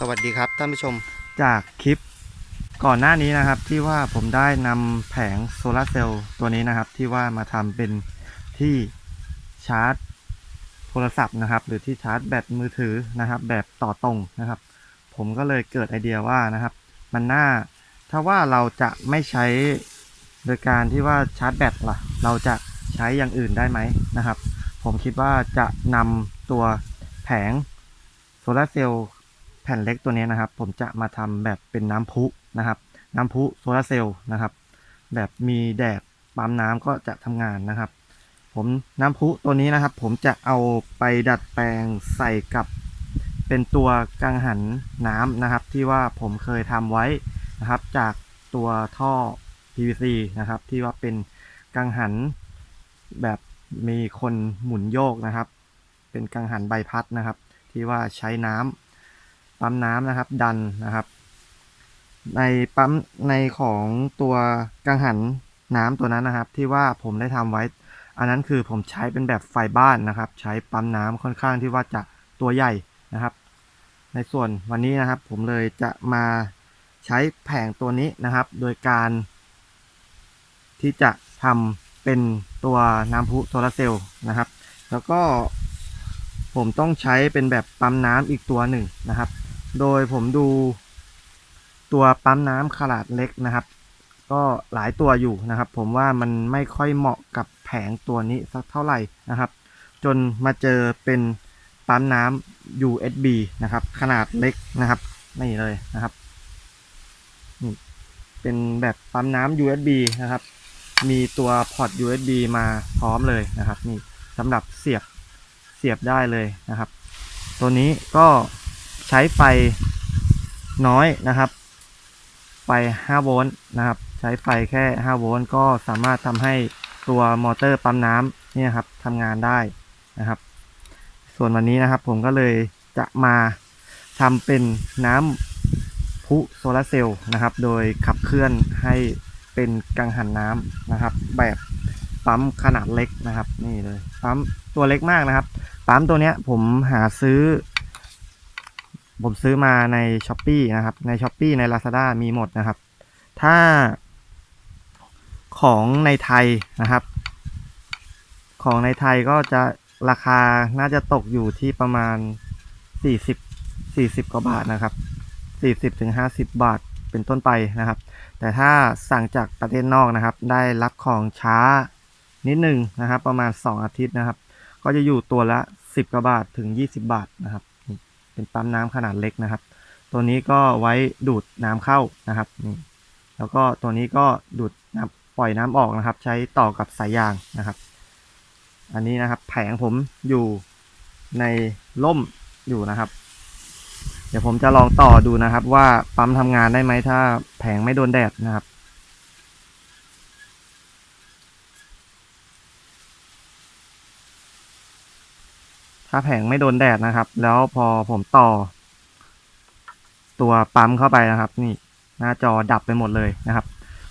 สวัสดีครับท่านผู้ชม จากคลิปก่อนหน้านี้นะครับที่ว่าผมได้นำแผงโซลาร์เซลล์ตัวนี้นะครับ ที่ว่ามาทำเป็นที่ชาร์จโทรศัพท์นะครับ หรือที่ชาร์จแบตมือถือนะครับ แบบต่อตรงนะครับ ผมก็เลยเกิดไอเดียว่านะครับ มันน่าถ้าว่าเราจะไม่ใช้โดยการที่ว่าชาร์จแบตล่ะ เราจะใช้อย่างอื่นได้ไหมนะครับ ผมคิดว่าจะนำตัวแผงโซลาร์เซลล์ แผ่นเล็กตัวนี้นะครับ ผมจะมาทำแบบเป็นน้ำพุนะครับ น้ำพุโซลาร์เซลล์นะครับ แบบมีแดดปั๊มน้ำก็จะทำงานนะครับ ผมน้ำพุตัวนี้นะครับ ผมจะเอาไปดัดแปลงใส่กับเป็นตัวกังหันน้ำนะครับ ที่ว่าผมเคยทำไว้นะครับ จากตัวท่อ PVC นะครับ ที่ว่าเป็นกังหันแบบมีคนหมุนโยกนะครับ เป็นกังหันใบพัดนะครับ ที่ว่าใช้น้ำ ปั๊มน้ำนะครับ ดันนะครับ ในปั๊มในของตัวกังหันน้ำตัวนั้นนะครับ ที่ว่าผมได้ทำไว้ อันนั้นคือผมใช้เป็นแบบไฟบ้านนะครับ ใช้ปั๊มน้ำค่อนข้างที่ว่าจะตัวใหญ่นะครับ ในส่วนวันนี้นะครับ ผมเลยจะมาใช้แผงตัวนี้นะครับ โดยการที่จะทำเป็นตัวน้ำพุโซลาร์เซลล์นะครับ แล้วก็ผมต้องใช้เป็นแบบปั๊มน้ำอีกตัวหนึ่งนะครับ โดยผมดูตัวปั๊มน้ำขนาดเล็กนะครับ ก็หลายตัวอยู่นะครับ ผมว่ามันไม่ค่อยเหมาะกับแผงตัวนี้สักเท่าไหร่นะครับ จนมาเจอเป็นปั๊มน้ำ USB นะครับ ขนาดเล็กนะครับนี่เลยนะครับนี่เป็นแบบปั๊มน้ำ USB นะครับ มีตัวพอร์ต USB มาพร้อมเลยนะครับ นี่สำหรับเสียบเสียบได้เลยนะครับ ตัวนี้ก็ ใช้ไฟน้อยนะครับ ไฟ 5 โวลต์นะครับ ใช้ไฟแค่ 5 โวลต์ก็สามารถทำให้ตัวมอเตอร์ปั๊มน้ำเนี่ยครับทำงานได้นะครับ ส่วนวันนี้นะครับผมก็เลยจะมาทำเป็นน้ำพุโซลาร์เซลล์นะครับ โดยขับเคลื่อนให้เป็นกังหันน้ำนะครับ แบบปั๊มขนาดเล็กนะครับ นี่เลยปั๊มตัวเล็กมากนะครับปั๊มตัวเนี้ยผมหาซื้อ ผมซื้อมาใน s h อ p e e นะครับใน s h อ p e e ใน Lazada มีหมดนะครับ ถ้าของในไทยนะครับ ของในไทยก็จะราคาน่าจะตกอยู่ที่ประมาณ 40 40 กว่าบาทนะครับ 40ถึง50 บาทเป็นต้นไปนะครับ แต่ถ้าสั่งจากประเทศนอกนะครับ ได้รับของช้านิดหนึ่งนะครับ ประมาณ 2 อาทิตย์นะครับ ก็จะอยู่ตัวละ 10 กว่าบาทถึง 20 บาทนะครับ เป็นปั๊มน้ำขนาดเล็กนะครับ ตัวนี้ก็ไว้ดูดน้ำเข้านะครับนี่แล้วก็ตัวนี้ก็ดูดน้ำปล่อยน้ำออกนะครับ ใช้ต่อกับสายยางนะครับ อันนี้นะครับ แผงผมอยู่ในร่มอยู่นะครับ เดี๋ยวผมจะลองต่อดูนะครับ ว่าปั๊มทำงานได้ไหมถ้าแผงไม่โดนแดดนะครับ ถ้าแผงไม่โดนแดดนะครับ แล้วพอผมต่อ ตัวปั๊มเข้าไปนะครับ นี่ หน้าจอดับไปหมดเลยนะครับ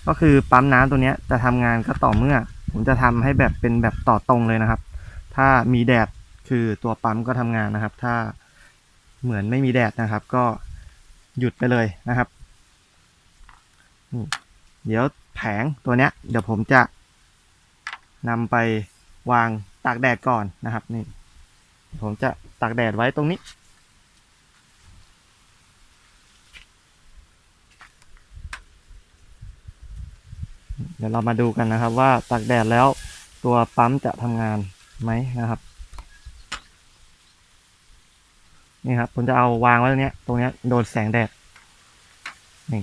ก็คือปั๊มน้ำตัวนี้จะทำงานก็ต่อเมื่อ ผมจะทำให้แบบเป็นแบบต่อตรงเลยนะครับ ถ้ามีแดดคือตัวปั๊มก็ทำงานนะครับ ถ้าเหมือนไม่มีแดดนะครับ ก็หยุดไปเลยนะครับเดี๋ยวแผงตัวเนี้ย เดี๋ยวผมจะนำไปวางตากแดดก่อนนะครับนี่ ผมจะตากแดดไว้ตรงนี้ เดี๋ยวเรามาดูกันนะครับว่าตากแดดแล้วตัวปั๊มจะทำงานไหมนะครับ นี่ครับ ผมจะเอาวางไว้ตรงนี้ตรงนี้โดนแสงแดด นี่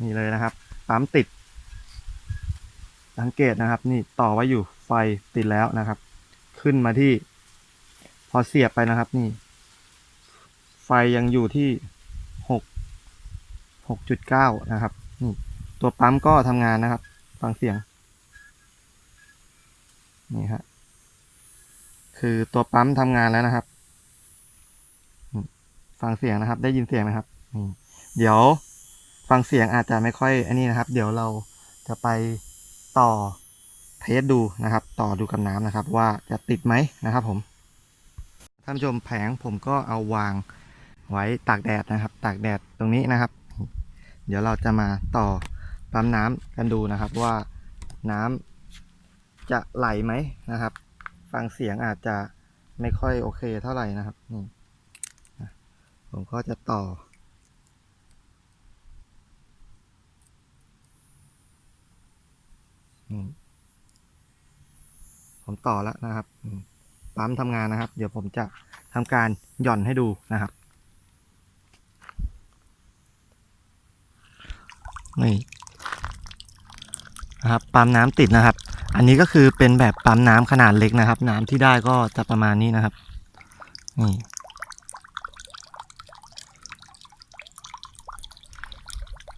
นี่เลยนะครับปั๊มติดสังเกตนะครับ นี่ต่อไว้อยู่ไฟติดแล้วนะครับ ขึ้นมาที่ พอเสียบไปนะครับนี่ ไฟยังอยู่ที่หกหกจุดเก้านะครับนี่ตัวปั๊มก็ทำงานนะครับ ฟังเสียง นี่ฮะคือตัวปั๊มทำงานแล้วนะครับ ฟังเสียงนะครับ ได้ยินเสียงนะครับนี่เดี๋ยวฟังเสียงอาจจะไม่ค่อยอันนี้นะครับ เดี๋ยวเราจะไปต่อ เทสดูนะครับ ต่อดูกับน้ำนะครับ ว่าจะติดไหมนะครับผมท่านผู้ชมแผงผมก็เอาวางไว้ตากแดดนะครับ ตากแดดตรงนี้นะครับ เดี๋ยวเราจะมาต่อปั๊มน้ำกันดูนะครับว่าน้ำจะไหลไหมนะครับ ฟังเสียงอาจจะไม่ค่อยโอเคเท่าไหร่นะครับนี่ผมก็จะต่อ อืม ผมต่อแล้วนะครับปั๊มทำงานนะครับ เดี๋ยวผมจะทำการหย่อนให้ดูนะครับนี่นะครับปั๊มน้ำติดนะครับ อันนี้ก็คือเป็นแบบปั๊มน้ำขนาดเล็กนะครับ น้ำที่ได้ก็จะประมาณนี้นะครับนี่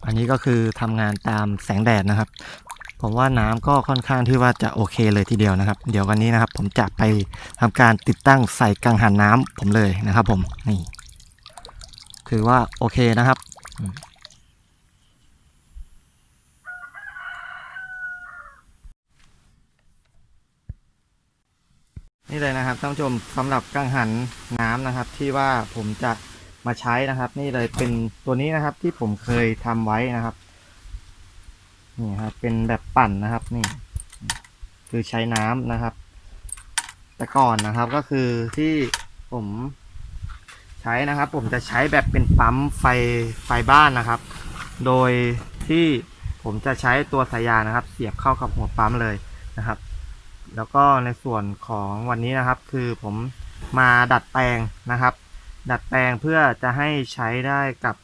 อันนี้ก็คือทำงานตามแสงแดดนะครับ ผมว่าน้ำก็ค่อนข้างที่ว่าจะโอเคเลยทีเดียวนะครับ เดี๋ยววันนี้นะครับ ผมจะไปทำการติดตั้งใส่กังหันน้ำผมเลยนะครับ ผมนี่ถือว่าโอเคนะครับนี่เลยนะครับท่านผู้ชมสำหรับกังหันน้ำนะครับ ที่ว่าผมจะมาใช้นะครับ นี่เลยเป็นตัวนี้นะครับที่ผมเคยทำไว้นะครับ นี่ครับเป็นแบบปั่นนะครับนี่ คือใช้น้ำนะครับ แต่ก่อนนะครับก็คือที่ผมใช้นะครับ ผมจะใช้แบบเป็นปั๊มไฟไฟบ้านนะครับ โดยที่ผมจะใช้ตัวสายยางนะครับ เสียบเข้ากับหัวปั๊มเลยนะครับ แล้วก็ในส่วนของวันนี้นะครับ คือผมมาดัดแปลงนะครับ ดัดแปลงเพื่อจะให้ใช้ได้กับ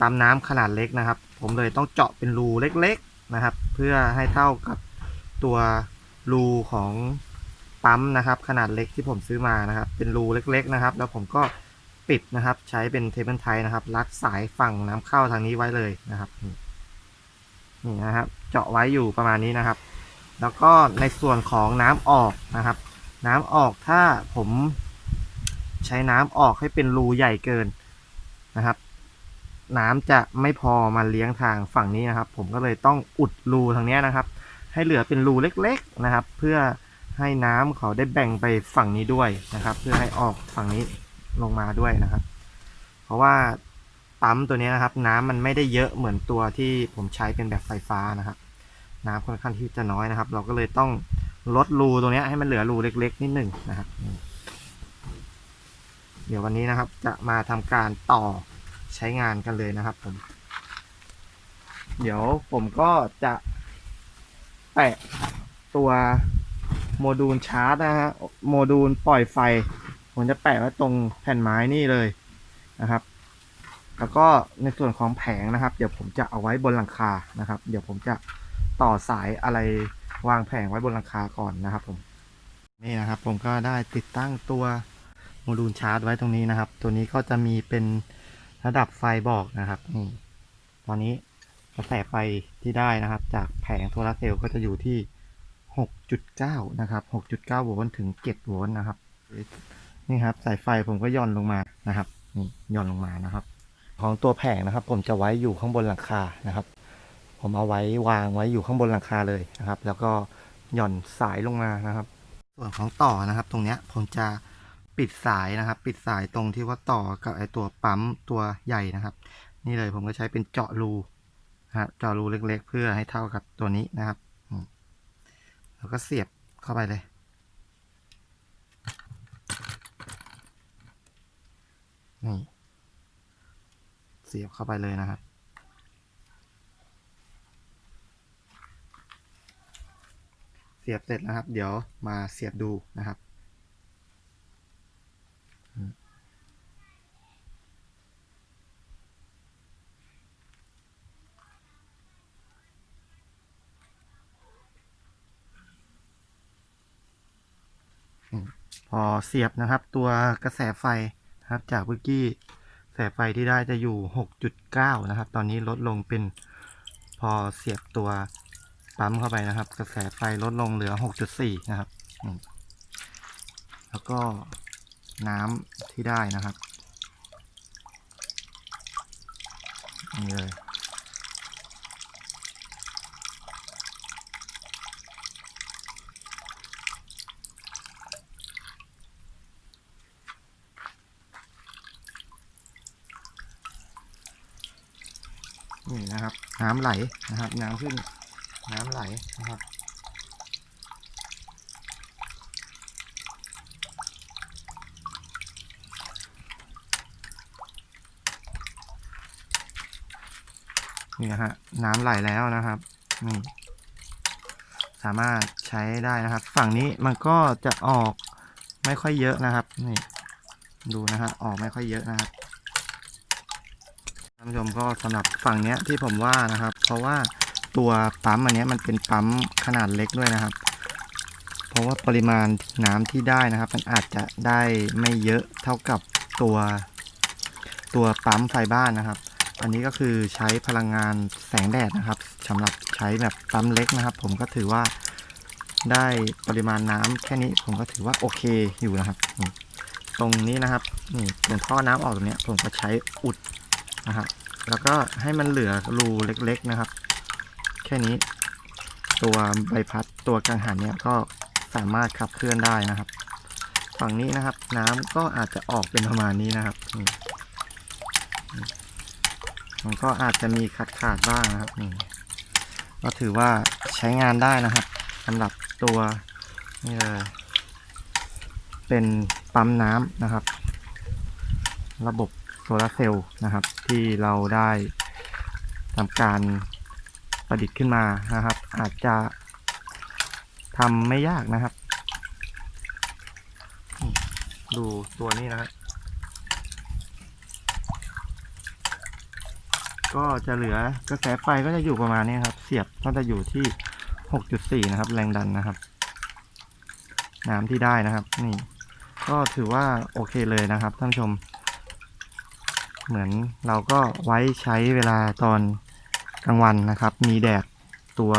ปั๊มน้ำขนาดเล็กนะครับ ผมเลยต้องเจาะเป็นรูเล็ก นะครับ เพื่อให้เท่ากับตัวรูของปั๊มนะครับ ขนาดเล็กที่ผมซื้อมานะครับ เป็นรูเล็ก ๆนะครับ แล้วผมก็ปิดนะครับ ใช้เป็นเทเบิลไทนะครับ รัดสายฝั่งน้ำเข้าทางนี้ไว้เลยนะครับนี่นี่นะครับ เจาะไว้อยู่ประมาณนี้นะครับ แล้วก็ในส่วนของน้ำออกนะครับ น้ำออกถ้าผมใช้น้ำออกให้เป็นรูใหญ่เกินนะครับ น้ำจะไม่พอมาเลี้ยงทางฝั่งนี้นะครับ ผมก็เลยต้องอุดรูทางนี้นะครับ ให้เหลือเป็นรูเล็กๆนะครับ เพื่อให้น้ำเขาได้แบ่งไปฝั่งนี้ด้วยนะครับ เพื่อให้ออกฝั่งนี้ลงมาด้วยนะครับ เพราะว่าปั๊มตัวนี้นะครับ น้ำมันไม่ได้เยอะเหมือนตัวที่ผมใช้เป็นแบบไฟฟ้านะครับ น้ำค่อนข้างที่จะน้อยนะครับ เราก็เลยต้องลดรูตรงนี้ให้มันเหลือรูเล็ก ๆ นิดหนึ่งนะครับ เดี๋ยววันนี้นะครับจะมาทำการต่อ ใช้งานกันเลยนะครับผม เดี๋ยวผมก็จะแปะตัวโมดูลชาร์จนะฮะโมดูลปล่อยไฟ ผมจะแปะไว้ตรงแผ่นไม้นี่เลยนะครับ แล้วก็ในส่วนของแผงนะครับ เดี๋ยวผมจะเอาไว้บนหลังคานะครับ เดี๋ยวผมจะต่อสายอะไรวางแผงไว้บนหลังคาก่อนนะครับผมนี่นะครับ ผมก็ได้ติดตั้งตัวโมดูลชาร์จไว้ตรงนี้นะครับ ตัวนี้ก็จะมีเป็น ระดับไฟบอกนะครับนี่ตอนนี้กระแสไฟที่ได้นะครับ จากแผงโซลาร์เซลล์ก็จะอยู่ที่ 6.9 นะครับ 6.9 โวลต์ถึง 7 โวลต์นะครับ นี่ครับ สายไฟผมก็ย่อนลงมานะครับนี่ย่อนลงมานะครับ ของตัวแผงนะครับ ผมจะไว้อยู่ข้างบนหลังคานะครับ ผมเอาไว้วางไว้อยู่ข้างบนหลังคาเลยนะครับ แล้วก็หย่อนสายลงมานะครับ ส่วนของต่อนะครับ ตรงเนี้ยผมจะ ปิดสายนะครับ ปิดสายตรงที่ว่าต่อกับไอตัวปั๊มตัวใหญ่นะครับ นี่เลยผมก็ใช้เป็นเจาะรูนะฮะเจาะรูเล็กๆ เพื่อให้เท่ากับตัวนี้นะครับแล้วก็เสียบเข้าไปเลยนี่เสียบเข้าไปเลยนะครับ เสียบเสร็จนะครับ เดี๋ยวมาเสียบดูนะครับอืมอืมพอ เสียบนะครับ ตัวกระแสไฟนะครับจากเมื่อกี้กระแสไฟที่ได้จะอยู่ 6.9 นะครับ ตอนนี้ลดลงเป็นพอเสียบตัวปั๊มเข้าไปนะครับ กระแสไฟลดลงเหลือ 6.4 นะครับ แล้วก็น้ำที่ได้นะครับนี่เลย นี่นะครับ น้ำไหลนะครับ น้ำขึ้น น้ำไหลนะครับ นี่นะฮะน้ำไหลแล้วนะครับนี่สามารถใช้ได้นะครับ ฝั่งนี้มันก็จะออกไม่ค่อยเยอะนะครับ นี่ ดูนะฮะออกไม่ค่อยเยอะนะครับานผู้ชมก็สำหรับฝั่งเนี้ยที่ผมว่านะครับ เพราะว่าตัวปั๊มอันนี้มันเป็นปั๊มขนาดเล็กด้วยนะครับ เพราะว่าปริมาณน้ำที่ได้นะครับ มันอาจจะได้ไม่เยอะเท่ากับตัวตัวปั๊มไฟบ้านนะครับ อันนี้ก็คือใช้พลังงานแสงแดดนะครับสำหรับใช้แบบปั๊มเล็กนะครับ ผมก็ถือว่าได้ปริมาณน้ำแค่นี้ผมก็ถือว่าโอเคอยู่นะครับ ตรงนี้นะครับนี่ตรงท่อน้ำออกตรงเนี้ยผมก็ใช้อุด นะครับแล้วก็ให้มันเหลือรูเล็กๆนะครับ แค่นี้ตัวใบพัดตัวกังหันเนี่ยก็สามารถขับเคลื่อนได้นะครับ ฝั่งนี้นะครับ น้ำก็อาจจะออกเป็นประมาณนี้นะครับมันก็อาจจะมีขาดขาดบ้างนะครับนี่ก็ถือว่าใช้งานได้นะครับสำหรับตัวนี่เลยเป็นปั๊มน้ำนะครับ ระบบ โซลาร์เซลล์นะครับ ที่เราได้ทำการประดิษฐ์ขึ้นมานะครับ อาจจะทำไม่ยากนะครับ ดูตัวนี้นะครับก็จะเหลือกระแสไฟก็จะอยู่ประมาณนี้ครับ เสียบก็จะอยู่ที่ 6.4 นะครับ แรงดันนะครับ น้ำที่ได้นะครับ นี่ ก็ถือว่าโอเคเลยนะครับท่านผู้ชม เหมือนเราก็ไว้ใช้เวลาตอนกลางวันนะครับ มีแดดตัว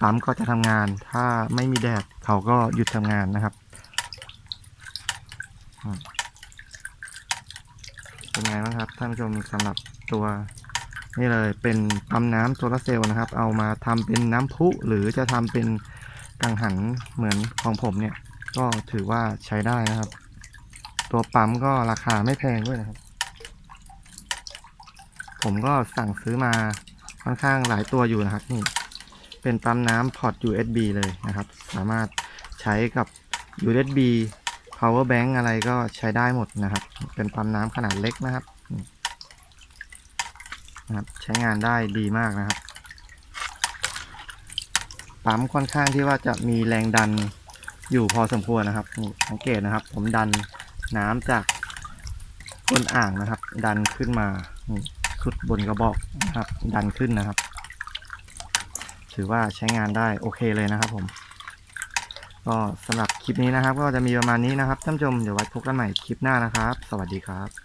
ปั๊มก็จะทำงาน ถ้าไม่มีแดดเขาก็หยุดทำงานนะครับเป็นไงบ้างครับท่านผู้ชมสำหรับตัวนี่เลยเป็นปั๊มน้ำโซลาร์เซลล์นะครับ เอามาทำเป็นน้ำพุหรือจะทำเป็นกังหันเหมือนของผมเนี่ย ก็ถือว่าใช้ได้นะครับ ตัวปั๊มก็ราคาไม่แพงด้วยนะครับ ผมก็สั่งซื้อมาค่อนข้างหลายตัวอยู่นะครับนี่เป็นปั๊มน้ำพอร์ต USB เลยนะครับ สามารถใช้กับ USB power bank อะไรก็ใช้ได้หมดนะครับ เป็นปั๊มน้ำขนาดเล็กนะครับนะครับ ใช้งานได้ดีมากนะครับ ปั๊มค่อนข้างที่ว่าจะมีแรงดันอยู่พอสมควรนะครับนี่สังเกตนะครับ ผมดันน้ำจากก้นอ่างนะครับ ดันขึ้นมานี่ สุดบนกระบอกนะครับ ดันขึ้นนะครับ ถือว่าใช้งานได้โอเคเลยนะครับผม ก็สำหรับคลิปนี้นะครับ ก็จะมีประมาณนี้นะครับท่านผู้ชมเดี๋ยวไว้พบกันใหม่คลิปหน้านะครับ สวัสดีครับ